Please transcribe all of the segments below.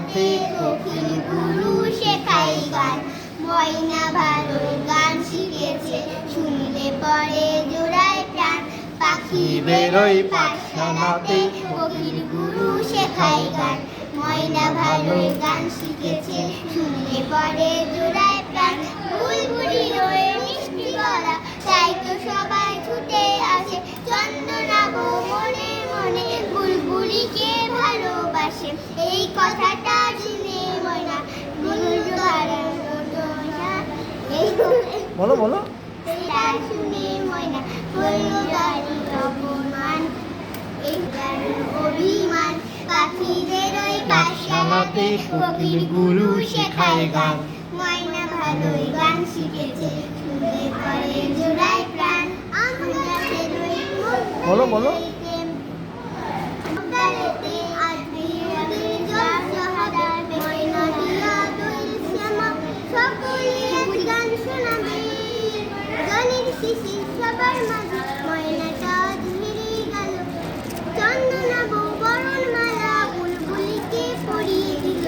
পাঠশালাতে কোকিল গুরু শেখাই গান। ময়না ভালো গান শিখেছে শুনলে পরে জোড়ায় প্রাণ। পাখি বেরোয় পাঠশালাতে কোকিল গুরু শেখাই গান। ময়না ভালো গান শিখেছে শুনলে পরে জোড়ায় প্রাণ। বুলবুলি হয়ে মিষ্টি গলা তাই তো সবাই ছুটে আসে। চন্দনাব মনে মনে বুলবুলিকে ভালোবাসে। পাঠশালাতে কোকিল গুরু শেখায় গান। ময়না ভালোই গান শিখেছে শুনলে পরে জোড়ায় প্রাণ। বলো, বলো। গানের মাঝে ময়নাটা ধীরে গেল চন্দনা বরণ মালা বুলবুলিকে পরিয়ে দিল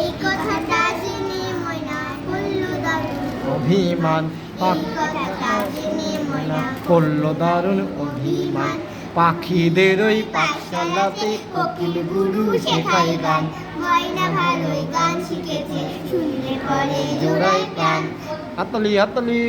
এই কথাটা জেনে ময়না করল দারুণ অভিমান এই কথাটা জেনে ময়না করল দারুণ অভিমান পাখিদের ওই পাঠশালাতে কোকিল গুরু শেখায় গান। ময়না ভালোই গান শিখেছে শুনলে পরে জোড়ায় প্রাণ। হাততালি হাততালি।